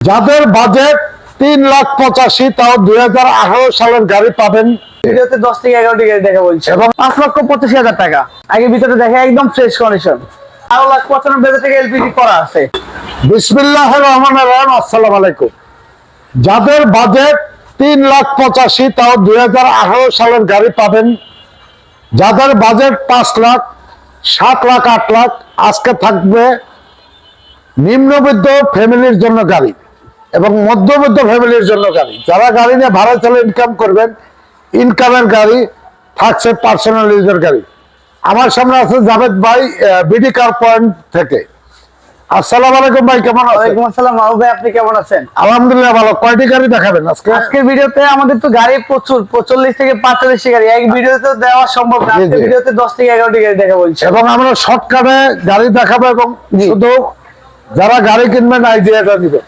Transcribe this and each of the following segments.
যাদের বাজেট তিন লাখ পঁচাশি তাও দুই হাজার আঠারো সালের গাড়ি পাবেন। ভিডিওতে দশ থেকে এগারোটি গাড়ি দেখা বলছে। এবং পাঁচ লক্ষ পঁচাশি হাজার টাকা। আগে ভিতরে দেখে একদম ফ্রেশ কন্ডিশন বারো লাখ পঁচানব্বই হাজার টাকা এলপিজি করা আছে। বিসমিল্লাহ রহমান রহিম আসসালাম আলাইকুম। যাদের বাজেট তিন লাখ পঁচাশি তাও দুই হাজার আঠারো সালের গাড়ি পাবেন। যাদের বাজেট পাঁচ লাখ সাত লাখ আট লাখ আজকে থাকবে নিম্নবিত্ত ফ্যামিলির জন্য গাড়ি। এবং মধ্যবিত্ত ফ্যামিলির জন্য গাড়ি। যারা গাড়ি নিয়ে ভাড়া চলে ইনকাম করবেন ইনকামের গাড়ি থাকছে পার্সোনাল ইউজের গাড়ি। আমার সামনে আছে জাভেদ ভাই বিডি কার পয়েন্ট থেকে। আসসালামু আলাইকুম ভাই কেমন আছেন? আসসালাম ভাই আপনি কেমন আছেন? আলহামদুলিল্লাহ ভালো। কয়টি গাড়ি দেখাবেন আজকে? আজকের ভিডিওতে আমাদের তো গাড়ি প্রচুর পঁচল্লিশ থেকে পাঁচচল্লিশ গাড়ি। এক ভিডিওতে দেওয়া সম্ভব না জি, আজকের ভিডিওতে দশ থেকে এগারোটি গাড়ি দেখা বলছে এবং আমরা শর্টকাটে গাড়ি দেখাবো এবং। শুধু যারা গাড়ি কিনবেন আইডিয়াটা দিবেন।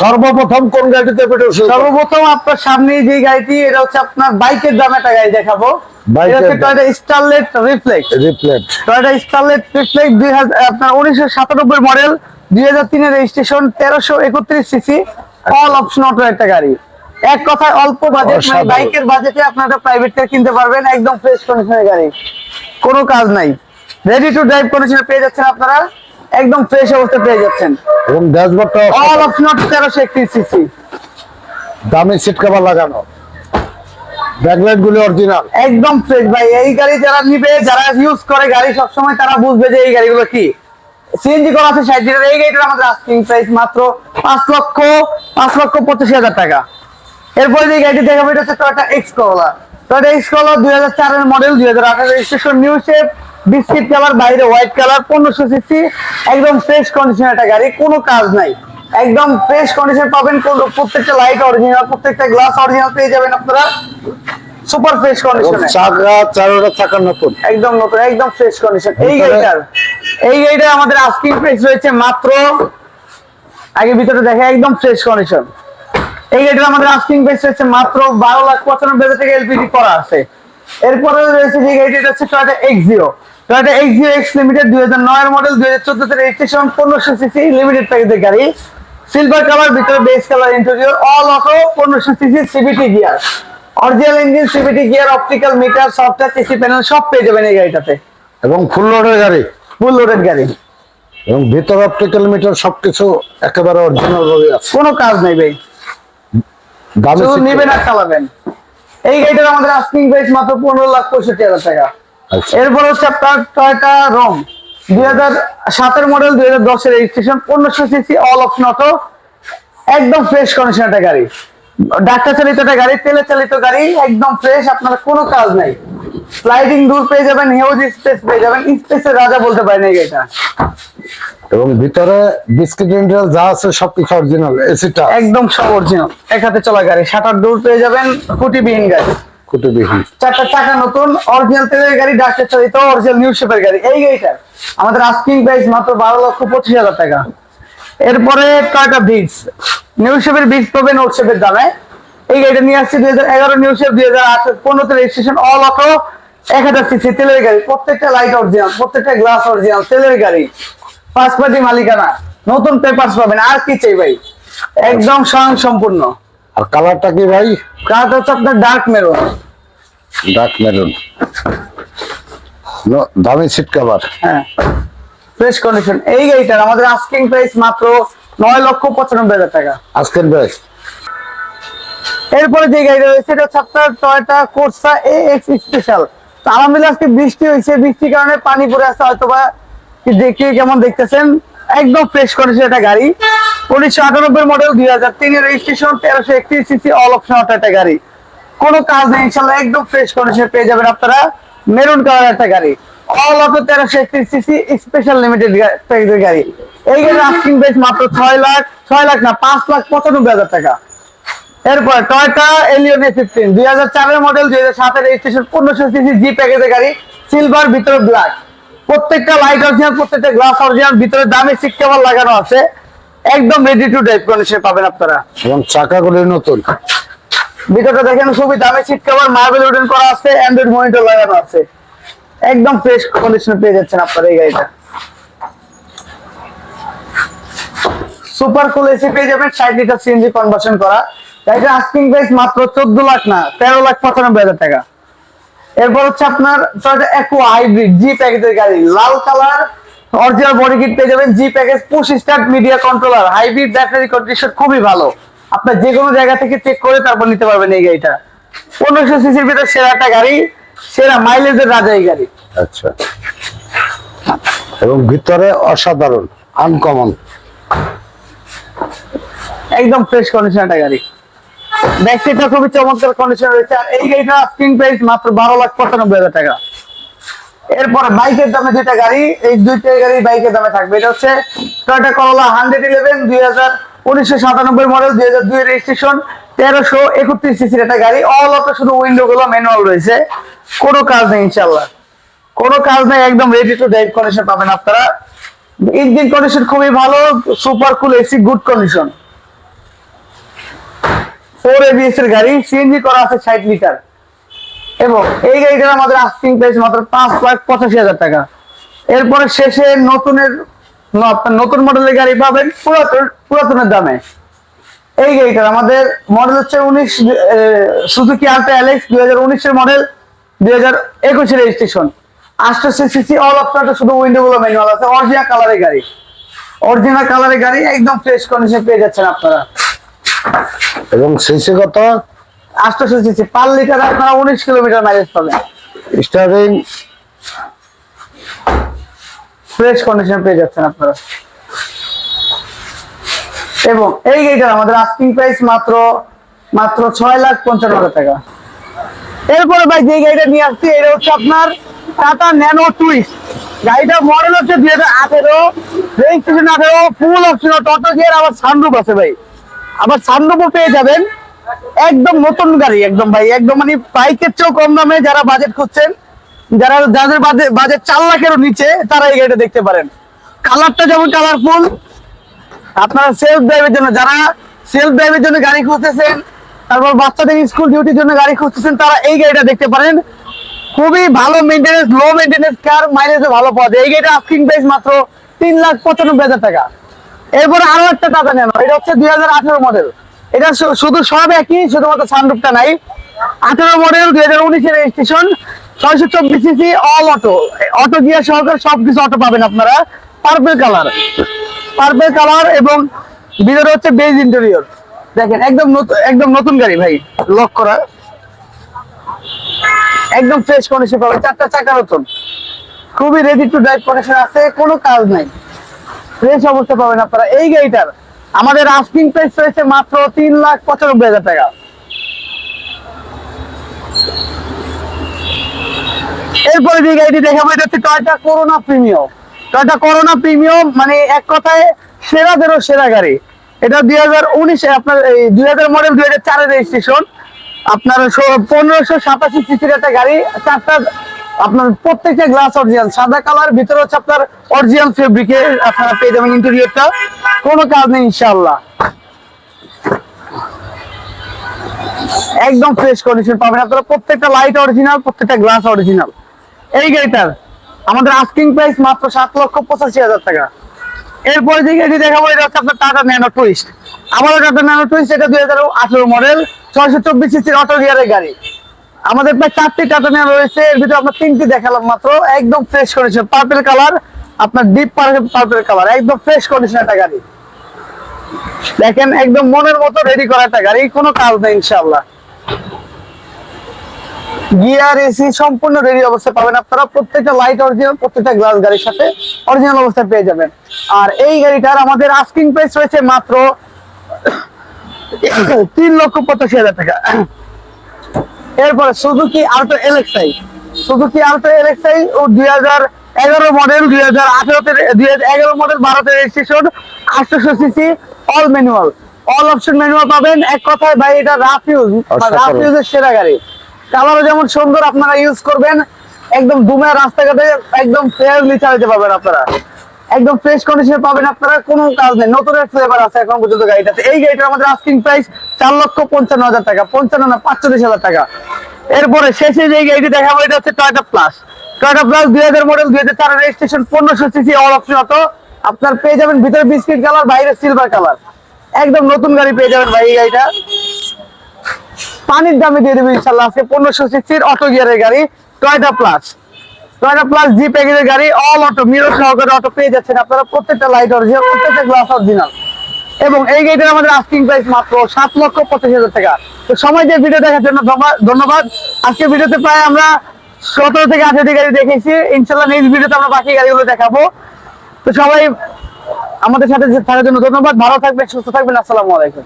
সর্বপ্রথম কোন গাড়িতে করব? সর্বপ্রথম আপনার সামনে যে গাড়িটি এটা হচ্ছে আপনার বাইকের দামে একটা গাড়ি দেখাবো। বাইকের এটা হচ্ছে দাম। Toyota Starlet reflect Reflet Toyota Starlet reflect দুই হাজার আপনার উনিশশো সাতানব্বই মডেল দুই হাজার তিনের রেজিস্ট্রেশন তেরোশো একত্রিশ সিসি অল অপশন অটো একটা গাড়ি। এক কথায় অল্প বাজেট মানে। বাইকের বাজেটে আপনারা প্রাইভেট কার কিনতে পারবেন একদম ফ্রেশ কন্ডিশনের গাড়ি। কোনো কাজ নাই। রেডি টু ড্রাইভ কন্ডিশনে পেয়ে যাচ্ছেন আপনারা। একদম ফ্রেশ অবস্থায় পেয়ে যাচ্ছেন। এবং ড্যাশবোর্ডটা অল অপশন অটো তেরোশো একত্রিশ সিসি দামি সিট কভার লাগানো। ব্যাকলাইট গুলি অরিজিনাল একদম ফ্রেশ ভাই এই গাড়ি যারা নিবে যারা ইউজ করে গাড়ি সবসময় তারা বুঝবে যে এই গাড়িগুলো কি। সিএনজি করা আছে ষাট লিটার এই গাড়িটার আমাদের আস্কিং প্রাইস মাত্র পাঁচ লক্ষ পাঁচ লক্ষ পঁচাশি হাজার টাকা। এরপরে যে গাড়িটি দেখাবো এটা হচ্ছে Toyota X Corolla Toyota X Corolla দুই হাজার চারের মডেল দুই হাজার আঠারো registration new shape biscuit colour বাইরে হোয়াইট কালার পনেরোশো সিসি একদম ফ্রেশ কন্ডিশন একটা গাড়ি কোনো কাজ নাই। একদম ফ্রেশ কন্ডিশন পাবেন প্রত্যেকটা লাইট অরিজিনাল প্রত্যেকটা গ্লাস অরিজিনাল পেয়ে যাবেন আপনারা। সুপার ফ্রেশ কন্ডিশনে চাকা চারোটা চাকা নতুন। একদম নতুন একদম ফ্রেশ কন্ডিশন এই গাড়িটার এই গাড়িটা আমাদের আস্কিং প্রাইস রয়েছে মাত্র আগে ভিতরে দেখে একদম ফ্রেশ কন্ডিশন এই গাড়িটার আমাদের আস্কিং প্রাইস রয়েছে মাত্র বারো লাখ পঁচানব্বই হাজার টাকা এলপিজি করা আছে। এরপরে রয়েছে যে গাড়িটা হচ্ছে Toyota X zero Toyota X zero X limited দুই হাজার নয়ের মডেল দুই হাজার চোদ্দতে রেজিস্ট্রেশন পনেরোশো সিসি লিমিটেড প্যাকেজের গাড়ি। সিলভার কালার ভিতরে base colour interior all auto পনেরোশো CC CVT gear original engine CVT gear optical meter software CC panel সব পেয়ে যাবেন এই গাড়িটাতে। এবং ফুল লোডের গাড়ি। ফুল লোডেড গাড়ি। এবং ভিতর অপটিক্যাল মিটার সবকিছু একেবারে অরিজিনাল ভাবে আছে। কোনো কাজ নেই ভাই। দামি নিবেন। আর চালাবেন। এই গাড়িটার আমাদের আস্কিং প্রাইস মাত্র পনেরো লাখ পঁয়ষট্টি হাজার টাকা। এরপর হচ্ছে আপনার টয়টা রং দুই হাজার সাতের মডেল দুই হাজার দশের রেজিস্ট্রেশন পনেরোশো সিসি অল অপশন অটো একদম ফ্রেশ কন্ডিশন একটা গাড়ি। ডাক্তার চালিত একটা গাড়ি তেলে চালিত গাড়ি একদম ফ্রেশ আপনার কোনো কাজ নাই। স্লাইডিং দূর পেয়ে যাবেন হিউজ স্পেস পেয়ে যাবেন স্পেসের রাজা বলতে পারেন এই গাড়িটা। এবং ভিতরে বিস্কিট ইন্ডিয়াল যা আছে সবকিছু অরিজিনাল এসিটা একদম সব অরিজিনাল এক হাতে চলা গাড়ি শাটার দূর পেয়ে যাবেন খুঁটিবিহীন গাড়ি। কুটিবিহীন চারটা চাকা নতুন অরিজিনাল তেলের গাড়ি ডাক্তার চালিত অরিজিনাল নিউ শেপের গাড়ি। এই গাড়িটা আমাদের আস্কিং প্রাইস মাত্র বারো লক্ষ পঁচিশ হাজার টাকা। এরপরে টয়টা বিচ নিউ শেপের বিচ পাবেন ওল্ড শেপের দামে। এই গাড়িটা নিয়ে আসছে দুই হাজার এগারো নিউ শেপ দুই হাজার আঠারো পনেরোতে রেজিস্ট্রেশন অল অটো এক হাজার সিসি তেলের গাড়ি। প্রত্যেকটা লাইট অরিজিনাল প্রত্যেকটা গ্লাস অরিজিনাল তেলের গাড়ি। পাঁচ পার্টি মালিকানা। নতুন পেপার পাবেন আর কি চাই ভাই? একদম স্বয়ং সম্পূর্ণ আর কালারটা কি ভাই? কালারটা হচ্ছে আপনার ডার্ক মেরুন ডার্ক মেরুন। দামি সিট কভার হ্যাঁ। ফ্রেশ কন্ডিশন এই গাড়িটার আমাদের আস্কিং প্রাইস মাত্র নয় লক্ষ পঁচানব্বই হাজার টাকা। আজকের ব্যাগ এরপরে যে গাড়িটা রয়েছে এটা আপনার Toyota Corsa A X special আলহামদুলিল্লাহ আজকে বৃষ্টি হয়েছে। বৃষ্টির কারণে পানি পড়ে আসছে হয়তো বা দেখে কেমন দেখতেছেন? একদম ফ্রেশ কন্ডিশন একটা গাড়ি। উনিশশো আটানব্বই মডেল দুই হাজার তিনের রেজিস্ট্রেশন তেরোশো একত্রিশ সিসি অল অপশন একটা গাড়ি। কোনো কাজ নেই, ইনশাল্লাহ একদম ফ্রেশ কন্ডিশন পেয়ে যাবেন আপনারা। মেরুন কালার একটা গাড়ি। অল অটো তেরোশো একত্রিশ সিসি স্পেশাল লিমিটেড প্যাকেজের গাড়ি। এই গাড়ির আস্কিং প্রাইস মাত্র ছয় লাখ ছয় লাখ না, পাঁচ লাখ পঁচানব্বই হাজার টাকা। এরপর টয়টা এলিয়ন এ ফিফটিন দুই হাজার চারের মডেল দুই হাজার সাতের রেজিস্ট্রেশন পনেরোশো সিসি জি প্যাকেজের গাড়ি সিলভার ভিতরে ব্ল্যাক প্রত্যেকটা লাইট অরিজিনাল প্রত্যেকটা গ্লাস অরিজিনাল ভিতরে দামি সিট কভার লাগানো আছে। একদম রেডি টু ড্রাইভ কন্ডিশন পাবেন আপনারা। এবং চাকাগুলি নতুন। ভিতরটা দেখেন খুবই দামি সিট কভার মার্বেল উডেন করা আছে অ্যান্ড্রয়েড মনিটর লাগানো আছে। একদম ফ্রেশ কন্ডিশনে পেয়ে যাচ্ছেন এই গাড়িটা। সুপার কুল এসি পেয়ে যাবেন লিটার সিএনজি কনভার্সন করা। গাড়িটা আস্কিং প্রাইস মাত্র চোদ্দ লাখ না, তেরো লাখ পঁচানব্বই হাজার টাকা। এরপর হচ্ছে আপনার টয়োটা একো হাইব্রিড জি প্যাকেজের গাড়ি, লাল কালার অরিজিনাল বডি কিট পেয়ে যাবেন G package push start media controller hybrid battery condition খুবই ভালো। আপনার যে কোনো জায়গা থেকে চেক করে তারপর নিতে পারবেন এই গাড়িটা। পনেরোশো সিসির ভিতরে সেরা একটা গাড়ি সেরা মাইলেজের রাজা এই গাড়ি। আচ্ছা। এবং ভিতরে অসাধারণ আনকমন একদম ফ্রেশ কন্ডিশন একটা গাড়ি। ব্যাক খুবই চমৎকার কন্ডিশন রয়েছে। আর এই গাড়িটা স্ক্রিন প্রাইস মাত্র বারো লাখ পঁচানব্বই হাজার টাকা। এরপরে বাইকের দামে দুইটা গাড়ি এই দুইটা গাড়ি বাইকের দামে থাকবে। এটা হচ্ছে টয়োটা করোলা হান্ড্রেড ইলেভেন দুই হাজার উনিশশো সাতানব্বই মডেল দুই হাজার দুই রেজিস্ট্রেশন তেরোশো একত্রিশ সিসির একটা গাড়ি। অল অটো শুধু উইন্ডো গুলো ম্যানুয়াল রয়েছে। কোনো কাজ নেই ইনশাল্লাহ কোনো কাজ নেই, একদম রেডি টু ড্রাইভ কন্ডিশন পাবেন আপনারা। ইঞ্জিন কন্ডিশন খুবই ভালো super cool AC good condition four ABS এর গাড়ি সিএনজি করা আছে ষাট লিটার। এবং এই গাড়িটার আমাদের আস্কিং প্রাইস মাত্র পাঁচ লাখ পঁচাশি হাজার টাকা। এরপরে শেষে নতুনের আপনার নতুন মডেলের গাড়ি পাবেন পুরাতন পুরাতনের দামে। এই গাড়িটার আমাদের মডেল হচ্ছে উনিশ সুজুকি আলটা অ্যালেক্স দুই হাজার উনিশের মডেল দুই হাজার একুশের রেজিস্ট্রেশন আটশো সিসি অল অপশনটা শুধু উইন্ডো গুলো ম্যানুয়াল আছে অরিজিনাল কালারের গাড়ি। অরিজিনাল কালারের গাড়ি একদম ফ্রেশ কন্ডিশন পেয়ে যাচ্ছেন আপনারা। এবং সিসি কত? আটশো সিসি পার লিটার আপনারা উনিশ কিলোমিটার মাইলেজ পাবেন। স্টারিং ফ্রেশ কন্ডিশন পেয়ে যাচ্ছেন আপনারা। এবং এই গাড়িটার আমাদের আস্কিং প্রাইস মাত্র মাত্র ছয় লাখ পঞ্চান্ন হাজার টাকা। এরপরে ভাই, যে গাড়িটা নিয়ে আসছি, এটা হচ্ছে আপনার টাটা ন্যানো টুইস্ট গাড়িটার মডেল হচ্ছে দুই হাজার আঠেরো রেজিস্ট্রেশন আঠেরো ফুল অপশন টোটো গিয়ার আবার সানরুফ আছে ভাই। আবার সানরুফও পেয়ে যাবেন। একদম নতুন গাড়ি, একদম ভাই। একদম মানে বাইকের চেয়েও কম দামে যারা বাজেট খুঁজছেন যারা যাদের বাজেট চার লাখেরও নিচে, তারা এই গাড়িটা দেখতে পারেন। কালারটা যেমন কালারফুল আপনারা সেলফ ড্রাইভের জন্য, যারা সেলফ ড্রাইভের জন্য গাড়ি খুঁজতেছেন, তারপর বাচ্চাদের স্কুল ডিউটির জন্য গাড়ি খুঁজতেছেন, তারা এই গাড়িটা দেখতে পারেন। খুবই ভালো মেনটেনেন্স লো মেনটেনেন্স কার মাইলেজও ভালো পাওয়া যায়। এই গাড়িটা আস্কিং প্রাইস মাত্র তিন লাখ পঁচানব্বই হাজার টাকা। এরপরে আরও একটা টাকা নেন। এটা হচ্ছে দুই হাজার আঠেরো মডেল এটা শুধু সব একই, শুধুমাত্র সানরুফটা নাই। আঠেরো মডেল দুই হাজার উনিশের রেজিস্ট্রেশন ছয়শো চব্বিশ CC all auto auto gear সহকারে সবকিছু অটো পাবেন আপনারা। পার্পেল কালার পার্পেল কালার এবং ভিতরে হচ্ছে বেজ ইন্টেরিয়র দেখেন, একদম নতুন একদম নতুন গাড়ি ভাই লক করা। একদম ফ্রেশ কন্ডিশন পাবেন। চারটা চাকা নতুন। খুবই রেডি টু ড্রাইভ কন্ডিশন আছে, কোনো কাজ নাই। ফ্রেশ অবস্থা পাবেন আপনারা। এই গাড়িটার, আমাদের আস্কিং প্রাইস রয়েছে মাত্র তিন লাখ পঁচানব্বই হাজার টাকা। এরপরে যে গাড়িটি দেখাবো, এটা হচ্ছে Toyota Corona Premium Toyota Corona Premium মানে এক কথায় সেরাদেরও সেরা গাড়ি। এটা দুই হাজার উনিশে আপনার দুই হাজার মডেল দুই হাজার চারের রেজিস্ট্রেশন আপনার পনেরোশো সাতাশি সিসির একটা গাড়ি, চারটা আপনার প্রত্যেকটা গ্লাস অরিজিনাল সাদা কালার ভিতরে হচ্ছে আপনার অরিজিনাল ফেব্রিকে আপনারা পেয়ে যাবেন ইন্টেরিয়রটা কোনো কাজ নেই, ইনশাআল্লাহ। একদম ফ্রেশ কন্ডিশন পাবেন। আপনারা প্রত্যেকটা লাইট অরিজিনাল প্রত্যেকটা গ্লাস অরিজিনাল এই গাড়িটার আমাদের আস্কিং প্রাইস মাত্র সাত লক্ষ পঁচাশি হাজার টাকা। এরপরে যে গাড়ি দেখাবো, এটা হচ্ছে আপনার টাটা ন্যানো টুইস্ট আমাদের টাটা ন্যানো টুইস্ট এটা দুই হাজার আঠেরো মডেল ছয়শো চব্বিশ সিসির অটো গিয়ারের গাড়ি। আমাদের প্রায় চারটি টাটা ন্যানো রয়েছে, এর ভিতরে আমরা তিনটি দেখালাম মাত্র, একদম ফ্রেশ কন্ডিশন পার্পেল কালার আপনার ডিপ পার্পেল কালার একদম ফ্রেশ কন্ডিশন একটা গাড়ি। দেখেন, একদম মনের মতো রেডি করা একটা গাড়ি, কোনো কাজ নেই, ইনশাআল্লাহ। গিয়ার এসি সম্পূর্ণ রেডি অবস্থায় পাবেন আপনারা। প্রত্যেকটা লাইট অরিজিনাল প্রত্যেকটা গ্লাস গাড়ির সাথে অরিজিনাল অবস্থায় পেয়ে যাবেন। আর এই গাড়িটার আমাদের আস্কিং প্রাইস রয়েছে মাত্র তিন লক্ষ পঁচাশি হাজার টাকা। এরপরে Suzuki Alto LXI Suzuki Alto LXI ও দুই হাজার এগারো মডেল দুই হাজার আঠেরোতে দুই হাজার এগারো মডেল বারোতে রেজিস্ট্রেশন আটশোশো CC all manual all option manual পাবেন। এক কথায় ভাই এটা রাফ ইউজ। রাফ ইউজের সেরা গাড়ি। কালারও যেমন সুন্দর, আপনারা ইউজ করবেন। একদম দুমে রাস্তাঘাটে একদম ফেয়ারলি চালাতে পারবেন আপনারা। একদম ফ্রেশ কন্ডিশনে পাবেন আপনারা, কোনো কাজ নেই। নতুন ফ্লেভার আছে এখন পর্যন্ত গাড়িটাতে। এই গাড়িটার আমাদের আস্কিং প্রাইস চার লক্ষ পঞ্চান্ন হাজার টাকা, পঞ্চান্ন না, পাঁচচল্লিশ হাজার টাকা। এরপরে শেষে যে গাড়িটি দেখাবো, এটা হচ্ছে টয়টা প্লাস টয়টা প্লাস দুই হাজার মডেল দুই হাজার চারের রেজিস্ট্রেশন পনেরোশো সিসি অল অপশন অটো। আপনার পেয়ে যাবেন ভিতরে বিস্কিট কালার বাইরে সিলভার কালার একদম নতুন গাড়ি পেয়ে যাবেন ভাই এই গাড়িটা। পানির দামে দিয়ে দেবে ইনশাল্লাহ আজকে পনেরোশো সিসির অটো গিয়ারের গাড়ি Toyota plus Toyota plus G প্যাকেজের গাড়ি অল অটো মিরর সহকারে অটো পেয়ে যাচ্ছেন আপনারা প্রত্যেকটা লাইট অরিজিনাল প্রত্যেকটা গ্লাস অরিজিনাল এবং এই গাড়িটার আমাদের আস্কিং প্রাইস মাত্র সাত লক্ষ পঁচিশ হাজার টাকা। তো সময় দিয়ে ভিডিও দেখার জন্য ধন্যবাদ আজকে ভিডিওতে প্রায় আমরা সতেরো থেকে আঠারোটি গাড়ি দেখেছি। ইনশাল্লাহ নেক্সট ভিডিওতে আমরা বাকি গাড়িগুলো দেখাবো। তো সবাই আমাদের সাথে থাকার জন্য ধন্যবাদ। ভালো থাকবেন, সুস্থ থাকবেন। আসসালামু আলাইকুম।